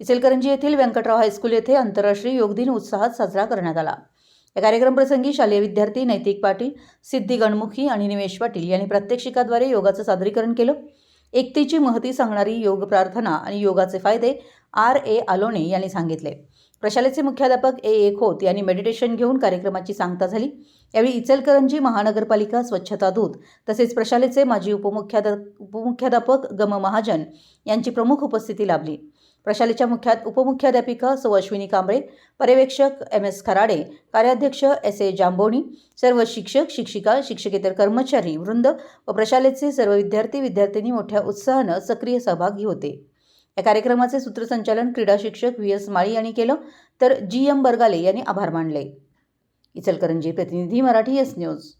इचलकरंजी येथील व्यंकटराव हायस्कूल येथे आंतरराष्ट्रीय योग दिन उत्साहात साजरा करण्यात आला. या कार्यक्रमप्रसंगी शालेय विद्यार्थी नैतिक पाटील सिद्धी गणमुखी आणि निमेश पाटील यांनी प्रात्यक्षिकाद्वारे योगाचं सादरीकरण केलं. एकतेची महती सांगणारी योग प्रार्थना आणि योगाचे फायदे आर ए आलोणे यांनी सांगितले. प्रशालेचे मुख्याध्यापक ए ए खोत यांनी मेडिटेशन घेऊन कार्यक्रमाची सांगता झाली. यावेळी इचलकरंजी महानगरपालिका स्वच्छता दूत तसेच प्रशालेचे माजी उपमुख्याध उपमुख्याध्यापक गम महाजन यांची प्रमुख उपस्थिती लाभली. प्रशालेच्या मुख्या उपमुख्याध्यापिका सौ अश्विनी कांबळे पर्यवेक्षक एम एस खराडे कार्याध्यक्ष एस ए जांभोणी सर्व शिक्षक शिक्षिका शिक्षकेतर कर्मचारी वृंद व प्रशालेचे सर्व विद्यार्थी विद्यार्थिनी मोठ्या उत्साहानं सक्रिय सहभागी होते. या कार्यक्रमाचे सूत्रसंचालन क्रीडा शिक्षक व्ही एस माळी यांनी केलं तर जी एम बर्गाले यांनी आभार मानले. इचलकरंजी प्रतिनिधी मराठी एस न्यूज.